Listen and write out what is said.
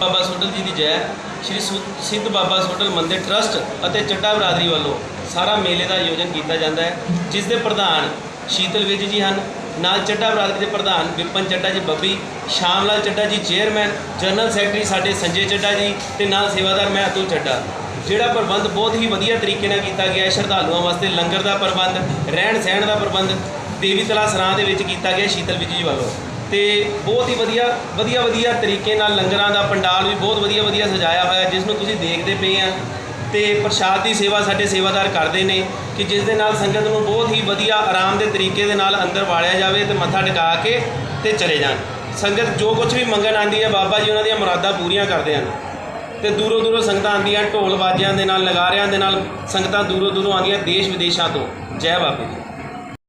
ਬਾਬਾ ਸੋਡਲ ਜੀ ਦੀ ਜੈ ਸ਼੍ਰੀ ਸੁ- ਸਿੱਧ ਬਾਬਾ ਸੋਡਲ ਮੰਦਿਰ ਟਰਸਟ ਅਤੇ ਚੱਡਾ ਬਰਾਦਰੀ ਵੱਲੋਂ ਸਾਰਾ ਮੇਲੇ ਦਾ ਆਯੋਜਨ ਕੀਤਾ ਜਾਂਦਾ ਹੈ, ਜਿਸ ਦੇ ਪ੍ਰਧਾਨ ਸ਼ੀਤਲ ਵਿਜ ਜੀ ਹਨ। ਨਾਲ ਚੱਡਾ ਬਰਾਦਰੀ ਦੇ ਪ੍ਰਧਾਨ ਵਿਪਨ ਚੱਡਾ ਜੀ ਬੱਬੀ ਸ਼ਾਮ ਲਾਲ ਚੱਡਾ ਜੀ ਚੇਅਰਮੈਨ, ਜਨਰਲ ਸੈਕਟਰੀ ਸਾਡੇ ਸੰਜੇ ਚੱਡਾ ਜੀ ਤੇ ਨਾਲ ਸੇਵਾਦਾਰ ਮੈਂ ਅਤੁਲ ਚੱਡਾ ਜਿਹੜਾ ਪ੍ਰਬੰਧ ਬਹੁਤ ਹੀ ਵਧੀਆ ਤਰੀਕੇ ਨਾਲ ਕੀਤਾ ਗਿਆ ਹੈ, ਸ਼ਰਧਾਲੂਆਂ ਵਾਸਤੇ ਲੰਗਰ ਦਾ ਪ੍ਰਬੰਧ ਰਹਿਣ ਸਹਿਣ ਦਾ ਪ੍ਰਬੰਧ, ਦੇਵੀ ਤਲਾ ਸਰਾਂ ਦੇ ਵਿੱਚ ਕੀਤਾ ਗਿਆ ਸ਼ੀਤਲ ਵਿਜ ਜੀ ਵੱਲੋਂ। ਤੇ ਬਹੁਤ ਹੀ ਵਧੀਆ ਵਧੀਆ ਵਧੀਆ ਤਰੀਕੇ ਨਾਲ ਲੰਗਰਾਂ ਦਾ ਪੰਡਾਲ ਵੀ ਬਹੁਤ ਵਧੀਆ ਵਧੀਆ ਸਜਾਇਆ ਹੋਇਆ ਜਿਸ ਨੂੰ ਤੁਸੀਂ ਦੇਖਦੇ ਪਏ ਆ। ਤੇ ਪ੍ਰਸ਼ਾਦ ਦੀ ਸੇਵਾ ਸਾਡੇ ਸੇਵਾਦਾਰ ਕਰਦੇ ਨੇ ਕਿ ਜਿਸ ਦੇ ਨਾਲ ਸੰਗਤ ਨੂੰ ਬਹੁਤ ਹੀ ਵਧੀਆ ਆਰਾਮ ਦੇ ਤਰੀਕੇ ਦੇ ਨਾਲ ਅੰਦਰ ਵਾੜਿਆ ਜਾਵੇ ਤੇ ਮੱਥਾ ਟਿਕਾ ਕੇ ਤੇ ਚਲੇ ਜਾਣ। ਸੰਗਤ ਜੋ ਕੁਝ ਵੀ ਮੰਗਣ ਆਂਦੀ ਹੈ, ਬਾਬਾ ਜੀ ਉਹਨਾਂ ਦੀਆਂ ਮੁਰਾਦਾਂ ਪੂਰੀਆਂ ਕਰਦੇ ਹਨ। ਤੇ ਦੂਰੋਂ ਦੂਰੋਂ ਸੰਗਤਾਂ ਆਉਂਦੀਆਂ, ਢੋਲ ਬਾਜਿਆਂ ਦੇ ਨਾਲ, ਨਗਾਰਿਆਂ ਦੇ ਨਾਲ ਸੰਗਤਾਂ ਦੂਰੋਂ ਦੂਰੋਂ ਆਉਂਦੀਆਂ ਦੇਸ਼ ਵਿਦੇਸ਼ਾਂ ਤੋਂ। ਜੈ ਬਾਬੇ ਜੀ।